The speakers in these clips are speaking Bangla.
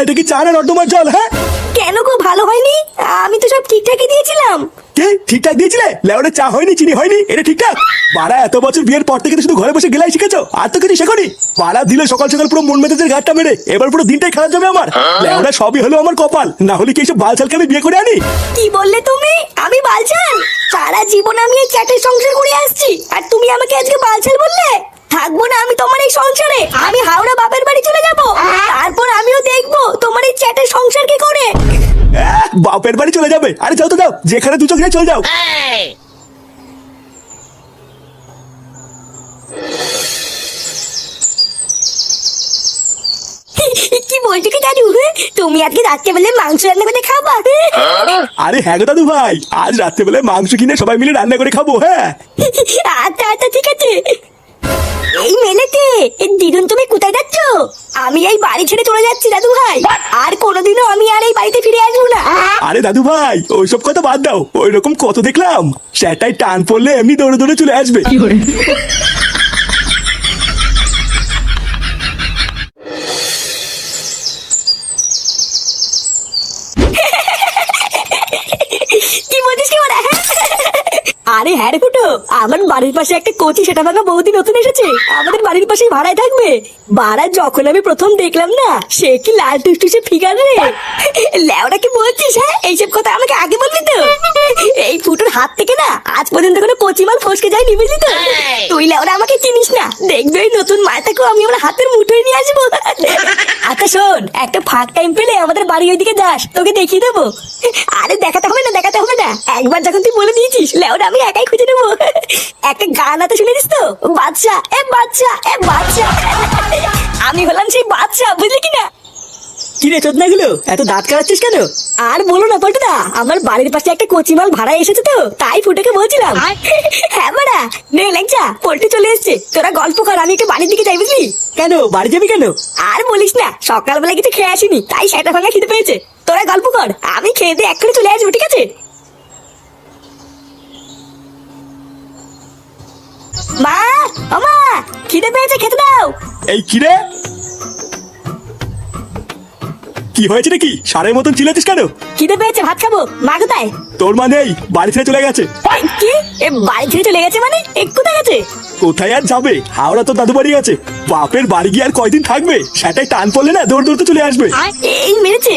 এটা কি চা না নর্দমার জল হ্যাঁ? কেন ভালো হয়নি? আমি তো সব ঠিকঠাকই দিয়েছিলাম। কে? ঠিকঠাক দিয়েছিলে? লেওরা চা হয়নি চিনি হয়নি এটা ঠিকঠাক। বাড়া এত বছর বিয়ের পর থেকে শুধু ঘরে বসে গেলাই শিখেছো আর তো কিছু শেখনি। বাড়া দিলে সকাল সকাল পুরো মন মেজাজের ঘাটটা মেরে এবার পুরো দিনটাই খারাপ যাবে আমার। লেওরা সবই হলো আমার কপাল না হলে কি এইসব বালছালকে আমি বিয়ে করে আনি? কি বললে তুমি? আমি বালছাল? সারা জীবন আমি এই চ্যাটের সংসার করে আসছি আর তুমি আমাকে আজকে বালছাল বললে? থাকব না আমি তোমার এই সংসারে আমি হাওড়া বাপের বাড়ি চলে যাব তারপর আমিও দেখব তোমার এই চ্যাটের সংসার কি করে আহ, বাপের বাড়ি চলে যাবে। আরে যাও তো যাও যেখানে দু চোখ যায় চলে যাও। কি বলছো কি দাদু? তুমি আজকে রাত্রেবেলায় মাংস রান্না করে খাবা আরে হ্যাঁ গো দাদু ভাই আজ রাত্রেবেলায় মাংস কিনে সবাই মিলে রান্না করে খাব হ্যাঁ। আচ্ছা আচ্ছা ঠিক আছে। এই মেলেতে দিদুন তুমি কোথায় যাচ্ছ? আমি এই বাড়ি ছেড়ে চলে যাচ্ছি দাদু ভাই আর কোনোদিনও আমি আর এই বাড়িতে ফিরে আসব না। আরে দাদু ভাই ওইসব কথা বাদ দাও। ওই রকম কত দেখলাম। সেটাই টান পড়লে এমনি দৌড়ে দৌড়ে চলে আসবে কি বলছিস কি ওরা আরে হ্যাঁ রে ফুটো আমার বাড়ির পাশে একটা কোচি সেটা ভাঙা বৌদি নতুন এসেছে। আমাদের বাড়ির পাশেই ভাড়ায় থাকবে। ভাড়া যখন আমি প্রথম দেখলাম না সে কি লাল টুসটুসে ফিগার রে? ল্যাওরা কি বলছিস হ্যাঁ? এইসব কথা আমাকে আগে বলবি তো? এই ফুটোর হাত থেকে না আজ পর্যন্ত কোনো কচি মাল ফসকে যায়নি বুঝলি তো? তুই লেওরা আমাকে চিনিস না। দেখবে ওই নতুন মালটাকেও আমি আমার হাতের মুঠোয় নিয়ে আসব। আচ্ছা শোন একটা ফাঁক টাইম পেলে আমাদের বাড়ি ওইদিকে যাস তোকে দেখিয়ে দেবো। আরে দেখাতে হবে না দেখাতে হবে না। একবার যখন তুই বলে দিয়েছিস লেওরা আমি একাই খুঁজে নেব। একটা গান হাতে শুনে দিস তো? বাচ্চা এ বাচ্চা এ বাচ্চা। আমি হলাম সেই বাচ্চা বুঝলি কি না? কি রে চোদনা গুলো এত দাঁত কাটাচ্ছিস কেন? আর বলো না পল্টুদা আমার বাড়ির পাশে একটা কচি মাল ভাড়া এসেছে তো তাই ফুটেকে বলছিলাম। হ্যাঁ বাড়া নে লেংচা পল্টু চলে এসছে। তোরা গল্প কর আমি একটু বাড়ির দিকে যাই বুঝলি? কেন বাড়ি যাবি কেন? আর বলিস না সকালবেলা কিছু খেয়ে আসিনি তাই সেটা ভাঙা খিদে পেয়েছে। তোরা গল্প কর আমি খেয়ে দিয়ে এক্ষুনি চলে আসব ঠিক আছে? মা আমা খিদে পেয়েছে খেতে দাও। এই রে কি হয়েছে নাকি? সারের মতন চিলেছিস কেন? খিদে পেয়েছে ভাত খাব। মা কোথায়? তোর মা নেই বাড়ি ছেড়ে চলে গেছে। কি? এ বাড়ি ছেড়ে চলে গেছে মানে? এ কোথায় গেছে? কোথায় আর যাবে? হাওড়া তো দাদু বাড়ি আছে। বাপের বাড়ি গিয়ে আর কয়দিন থাকবে? সেটাই টান পড়লে না দৌড় দৌড়তে চলে আসবে। এই মেরেছে।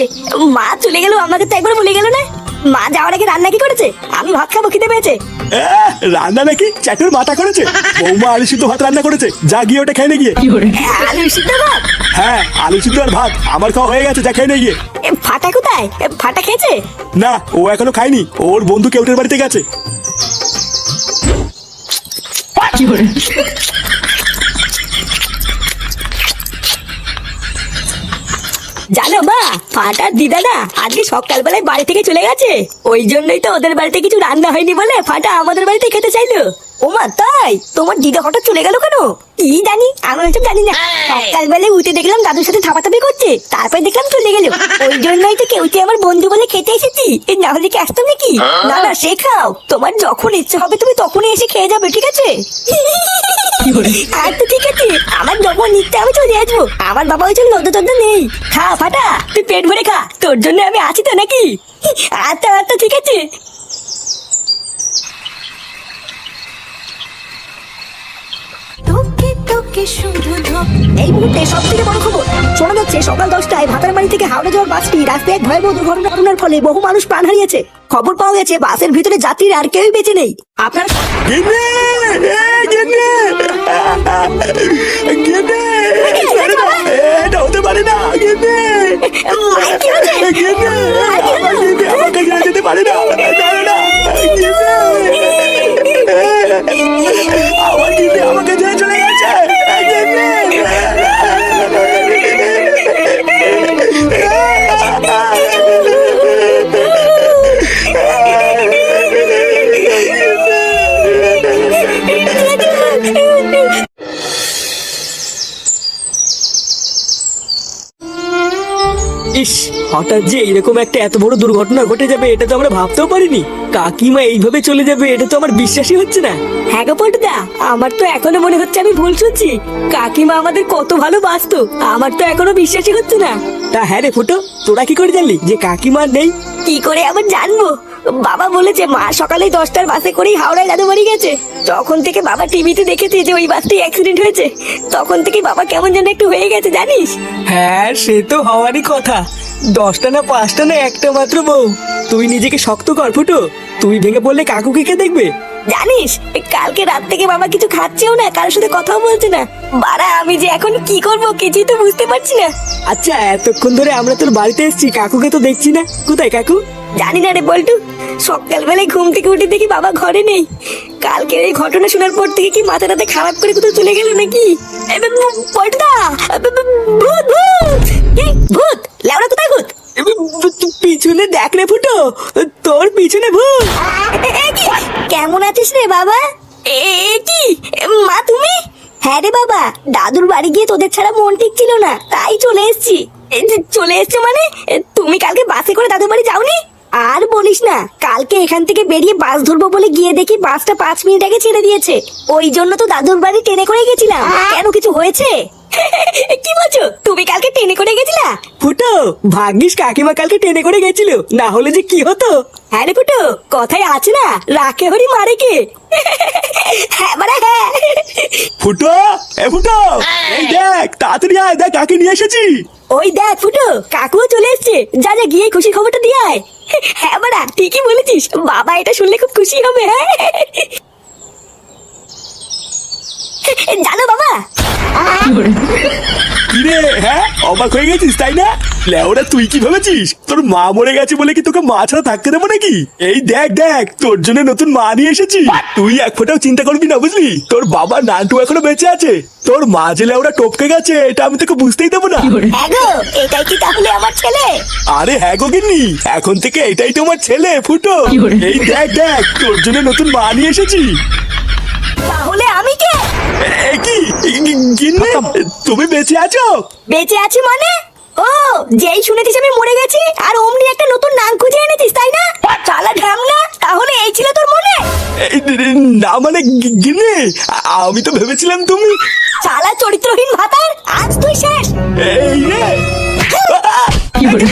মা চলে গেল আমাকে তো একবার বলে গেল না। মা যাওয়ার আগে রান্না কি করেছে? আমি ভাত খাব খিদে পেয়েছে। রান্না নাকি? চ্যাটের মাথা করেছে। বৌমা আলু সিদ্ধ ভাত রান্না করেছে। যা গিয়ে ওটা খেয়ে নে গিয়ে। আলু সিদ্ধ ভাত। হ্যাঁ আলু সিদ্ধ আর ভাত। আমার খাওয়া হয়ে গেছে যা খেয়ে নে গিয়ে। এ, ফাটা কোথায়? এ, ফাটা খেয়েছে? না ও এখনও খায়নি। ওর বন্ধু কেউটের বাড়িতে গেছে। জানো বা ফাটার দিদাদা আজকে সকালবেলায় বাড়ি থেকে চলে গেছে। ওই জন্যই তো ওদের বাড়িতে কিছু রান্না হয়নি বলে ফাটা আমাদের বাড়িতে খেতে চাইলো। ও মা তাই? তোমার দিদা হঠাৎ চলে গেল কেন? কি জানি আমি ওইসব জানি না। সকালবেলায় উঠে দেখলাম দাদুর সাথে থাপাথাপি করছে। তারপর দেখলাম চলে গেল। ওই জন্যই তো কেউ আমার বন্ধু বলে খেতে এসেছি। না হলে কি আসতাম নাকি? না না সে খাও। তোমার যখন ইচ্ছে হবে তুমি তখনই এসে খেয়ে যাবে ঠিক আছে? আচ্ছা ঠিক আছে আমার যখন নিতে আমি চলে আসব। আমার বাবা ওই জন্য নদ্য টদ্য নেই। খা ফাটা তুই পেট ভরে খা। তোর জন্য আমি আছি তো নাকি? আচ্ছা আচ্ছা ঠিক আছে। তোকে শুধু এই মুহূর্তে সব থেকে বড় খবর শোনা যাচ্ছে সকাল দশটায় ভাতার বাড়ি থেকে হাওড়া যাওয়ার বাসটি রাস্তায় এক ভয়াবহ দুর্ঘটনা ঘটনার ফলে বহু মানুষ প্রাণ হারিয়েছে। খবর পাওয়া গেছে বাসের ভিতরে যাত্রীরা আর কেউই বেঁচে নেই। আপনার গিন্নি! এ, গিন্নি! গিন্নি! ছেড়ে ইস, হঠাৎ যে এরকম একটা এত বড় দুর্ঘটনা ঘটে যাবে, এটা তো আমরা ভাবতেও পারিনি। কাকিমা এইভাবে চলে যাবে এটা তো আমার বিশ্বাসই হচ্ছে না। হ্যাঁ গো পল্টুদা আমার তো এখনও মনে হচ্ছে আমি ভুল শুনছি। কাকিমা আমাদের কত ভালো বাসতো আমার তো এখনও বিশ্বাসই হচ্ছে না। তা হ্যাঁ রে ফুটো তোরা কি করে জানলি যে কাকিমা নেই? কি করে আবার জানব? বাবা বলেছে মা সকালে দশটার বাসে করেই হাওড়ায় দাদু বাড়ি গেছে। তখন থেকে বাবা টিভিতে দেখেছে যে ওই বাসটি অ্যাক্সিডেন্ট হয়েছে। তখন থেকে বাবা কেমন যেন একটু হয়ে গেছে জানিস? হ্যাঁ সে তো হওয়ারই কথা। দশটা না পাঁচটা না একটা মাত্র বউ। তুই নিজেকে শক্ত কর ফুটো। তুই ভেঙে পড়লে কাকুকে কে দেখবে জানিস কালকে রাত থেকে বাবা কিছু খাচ্ছেও না কারোর সাথে কথাও বলছে না বাড়া আমি যে এখন কি করব কিছুই তো বুঝতে পারছি না আচ্ছা এতক্ষণ ধরে আমরা তোর বাড়িতে এসেছি কাকুকে তো দেখছি না কোথায় কাকু জানি না রে বল্টু সকালবেলায় ঘুম থেকে উঠে দেখি বাবা ঘরে নেই কালকের এই ঘটনা শোনার পর থেকে কি মাথা টাথা খারাপ করে কোথাও চলে গেল নাকি ভূত ভূত ভূত লেওড়া কোথায় ভূত পিছনে দেখ রে ফুটো তোর পিছনে ভূত? কেমন আছিস রে বাবা? এ কি? মা তুমি? হ্যাঁ রে বাবা দাদুর বাড়ি গিয়ে তোদের ছাড়া মন ঠিক ছিল না তাই চলে এসেছি। চলে এসছো মানে? তুমি কালকে বাসে করে দাদুর বাড়ি যাওনি? আর বলিস না কালকে এখান থেকে বেরিয়ে বাস ধরবো বলে গিয়ে দেখি বাসটা পাঁচ মিনিট আগে ছেড়ে দিয়েছে। ওই জন্য তো দাদুর বাড়ি ট্রেনে করে গেছিলাম। কেন কিছু হয়েছে? কি বলছো? তুমি কালকে ট্রেনে করে গেছিলা? ফুটো ভাগ্যিস কাকিমা কালকে ট্রেনে করে গেছিল। না হলে যে কি হতো? হ্যাঁ রে ফুটো কথায় আছে না রাখে হরি মারে কে? হ্যাঁ মানে হ্যাঁ ফুটো এ ফুটো এই দেখ তাড়াতাড়ি আয় দেখ কাকে নিয়ে এসেছি। ওই দেখ ফুটো কাকুও চলে এসছে। যা যা গিয়ে খুশি খবরটা দিয়ে আয়। হ্যাঁ বাড়া ঠিকই বলেছিস। বাবা এটা শুনলে খুব খুশি হবে হ্যাঁ। জানো বাবা? কিরে হ্যাঁ অবাক হয়ে গেছিস তাই না? লেওরা তুই কি ভেবেছিস? তোর মা মরে গেছে বলে কি তোকে মা ছাড়া থাকতে দেবো নাকি? এই দেখ দেখ তোর জন্য নতুন মা নিয়ে এসেছি। তুই এক ফোঁটাও চিন্তা করবি না বুঝলি? তোর বাবা নান্টু এখনও বেঁচে আছে। তোর মা যে লেওরা টপকে গেছে এটা আমি তোকে বুঝতেই দেবো না। হ্যাঁ এটাই কি তাহলে আমার ছেলে? আরে হ্যাঁ গো গিন্নি এখন থেকে এটাই তোমার ছেলে ফুটো। এই দেখ দেখ তোর জন্য নতুন মা নিয়ে এসেছি। তাহলে আমি কে? এ কি? গিন্নি তুমি বেঁচে আছো? বেঁচে আছি মানে? ও যেই শুনেছিস আমি মরে গেছি আর অমনি একটা নতুন নাম খুঁজে এনেছিস তাই না? চালা ঢামনা তাহলে এই ছিল তোর মনে? না মানে গি- গিন্নি আ- আমি তো ভেবেছিলাম তুমি চালা চরিত্রহীন ভাতার আজ তুই শেষ। এই রে! কি করে